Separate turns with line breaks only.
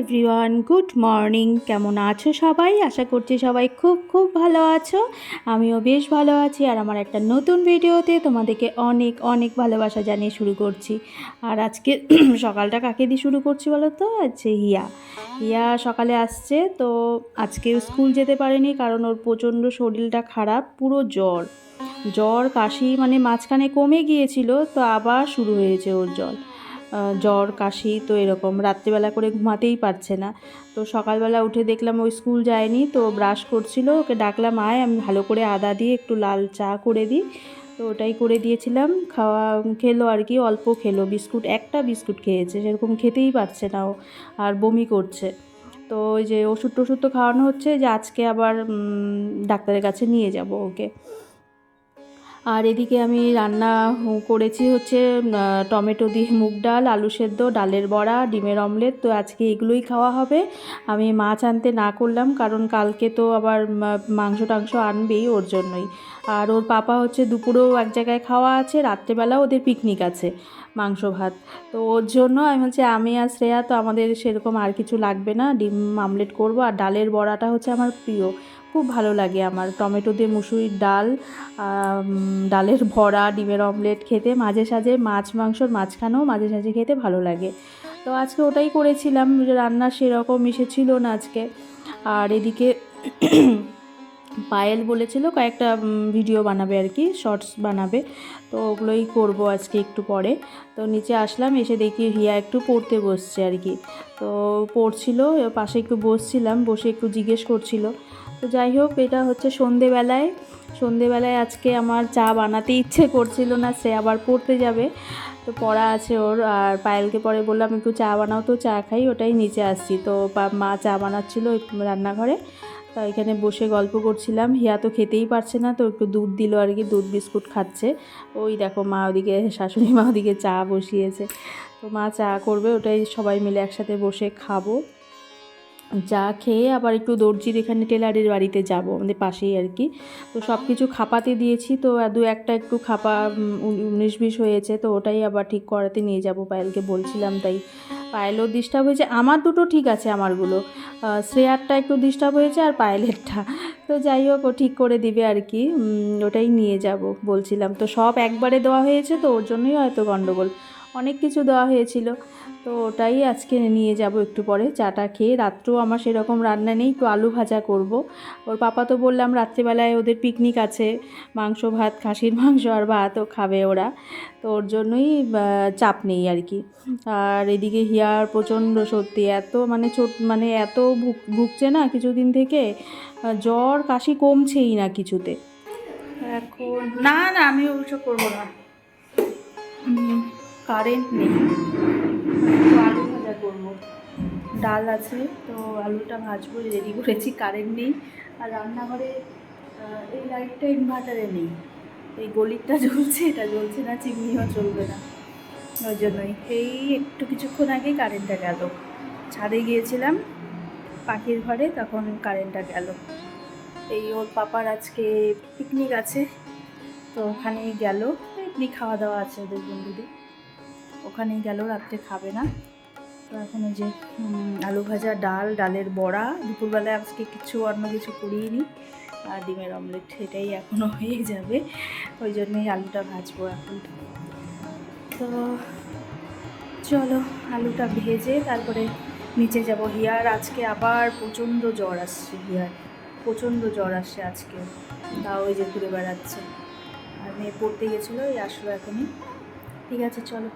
Everyone good morning কেমন আছো সবাই? আশা করছি সবাই খুব খুব ভালো আছো। আমিও বেশ ভালো আছি আর আমার একটা নতুন ভিডিওতে তোমাদেরকে অনেক অনেক ভালোবাসা জানিয়ে শুরু করছি। আর আজকে সকালটা কাকে দিয়ে শুরু করছি বলো তো আজকে হিয়া। হিয়া সকালে আসছে তো আজকে স্কুল যেতে পারেনি কারণ ওর প্রচণ্ড শরীরটা খারাপ পুরো জ্বর। জ্বর কাশি মানে মাঝখানে কমে গিয়েছিল তো আবার শুরু হয়েছে ওর আহ, জ্বর, কাশি তো এরকম। রাত্রিবেলা করে ঘুমাতেই পারছে না। তো সকালবেলা উঠে দেখলাম ওই স্কুল যায়নি, তো ব্রাশ করছিল। ওকে ডাকলাম, আয়, আমি ভালো করে আদা দিয়ে একটু লাল চা করে দিই। তো ওটাই করে দিয়েছিলাম। খাওয়া, খেলো আর কি, অল্প খেলো। বিস্কুট, একটা বিস্কুট খেয়েছে, সেরকম খেতেই পারছে না ও, আর বমি করছে। তো ওই যে ওষুধ টষুধ তো খাওয়ানো হচ্ছে, যে আজকে আবার ডাক্তারের কাছে নিয়ে যাব ওকে। আর এদিকে আমি রান্না করেছি হচ্ছে টমেটো দিয়ে মুগ ডাল, আলু সেদ্ধ, ডালের বড়া, ডিমের অমলেট। তো আজকে এগুলোই খাওয়া হবে। আমি মাছ আনতে না করলাম, কারণ কালকে তো আবার মাংস টাংস আনবেই ওর জন্যই। আর ওর পাপা হচ্ছে দুপুরেও এক জায়গায় খাওয়া আছে, রাত্রেবেলা ওদের পিকনিক আছে, মাংস ভাত। তো ওর জন্য আমি বলছি, আমি আর শ্রেয়া তো আমাদের সেরকম আর কিছু লাগবে না। ডিম আমলেট করব। আর ডালের বড়াটা হচ্ছে আমার প্রিয়। খুব ভালো লাগে আমার। টমেটো দিয়ে মুসুরির ডাল ডালের ভরা, ডিমের অমলেট খেতে, মাঝে সাঝে মাছ মাংসর মাঝখানেও মাঝে সাঝে খেতে ভালো লাগে। তো আজকে ওটাই করেছিলাম রান্না সেরকম মিশেছিল না আজকে। আর এদিকে পায়েল বলেছিল কয়েকটা ভিডিও বানাবে আর কি শর্টস বানাবে। তো ওগুলোই করব আজকে একটু পরে। তো নিচে আসলাম, এসে দেখি হিয়া একটু পড়তে বসছে আর কি। তো পড়ছিল, পাশে একটু বসছিলাম, বসে একটু জিজ্ঞেস করছিল। তো যাই হোক, এটা হচ্ছে সন্ধেবেলায়। সন্ধেবেলায় আজকে আমার চা বানাতে ইচ্ছে করছিল না, সে আবার পড়তে যাবে। তো পড়া আছে ওর, আর পায়েলকে পরে বললাম, একটু চা বানাও তো, চা খাই। ওটাই নিচে আসছি। তো মা চা বানাচ্ছিল রান্নাঘরে। তো এখানে বসে গল্প করছিলাম। হিয়া তো খেতেই পারছে না, তো একটু দুধ দিল আর কি, দুধ বিস্কুট খাচ্ছে। ওই দেখো মা ওদিকে, শাশুড়ি মা ওদিকে চা বসিয়েছে। তো মা চা করবে, ওটাই সবাই মিলে একসাথে বসে খাব। চা খেয়ে আবার একটু দর্জির এখানে টেলারের বাড়িতে যাব, আমাদের পাশেই আর কি। তো সব কিছু খাপাতে দিয়েছি, তো দু একটা একটু খাপা উনিশ বিশ হয়েছে, তো ওটাই আবার ঠিক করাতে নিয়ে যাব। পায়েলকে বলছিলাম তাই পায়েলও ডিস্টার্ব হয়েছে। আমার দুটো ঠিক আছে আমারগুলো। শ্রেয়ারটা একটু ডিস্টার্ব হয়েছে আর পায়েলেরটা। তো যাই হোক, ও ঠিক করে দিবে আর কি। ওটাই নিয়ে যাব বলছিলাম। তো সব একবারে দেওয়া হয়েছে, তো ওর জন্যই হয়তো গণ্ডগোল অনেক কিছু দেওয়া হয়েছিল। তো ওটাই আজকে নিয়ে যাব একটু পরে। চাটা খেয়ে রাত্রেও আমার সেরকম রান্না নেই, একটু আলু ভাজা করব। ওর পাপা তো বললাম রাত্রিবেলায় ওদের পিকনিক আছে, মাংস, ভাত, খাসির মাংস আর ভাতও খাবে ওরা। তো ওর জন্যই চাপ নেই আর কি। আর এদিকে হিয়ার প্রচণ্ড সত্যি এত মানে ছোট মানে এত ভুগ ভুগছে না কিছুদিন থেকে, জ্বর, কাশি কমছেই না কিছুতে। এখন না না, আমি ওইসব করব না। কারেন্ট নেই। তো আলু ভাজা করব। ডাল আছে, তো আলুটা ভাজবো রেডি করেছি কারেন্ট নেই। আর রান্নাঘরে এই লাইটটা ইনভার্টারে নেই। এই গলিরটা জ্বলছে, এটা জ্বলছে না, চিমনিও চলবে না। ওই জন্যই। এই একটু কিছুক্ষণ আগেই কারেন্টটা গেল। ছাদে গিয়েছিলাম, পাখির ঘরে, তখন কারেন্টটা গেল। এই ওর পাপার আজকে পিকনিক আছে, তো ওখানে গেল। এমনি খাওয়া দাওয়া আছে ওদের বন্ধুদের। ওখানেই গেল, রাত্রে খাবে না। তো এখন যে আলু ভাজা, ডাল, ডালের বড়া, দুপুরবেলায় আজকে কিছু অন্য কিছু করিনি। আর ডিমের অমলেট এটাই এখনও হয়ে যাবে, ওই জন্যই আলুটা ভাজবো এখন। তো চলো, আলুটা ভেজে তারপরে নিচে যাব হিয়ার। আজকে আবার প্রচণ্ড জ্বর আসছে হিয়ার। প্রচণ্ড জ্বর আসছে আজকে। তাও ওই যে ঘুরে বেড়াচ্ছে। আর মেয়ে পড়তে গেছিল, এই আসলো এখনই। ঠিক আছে, চলো।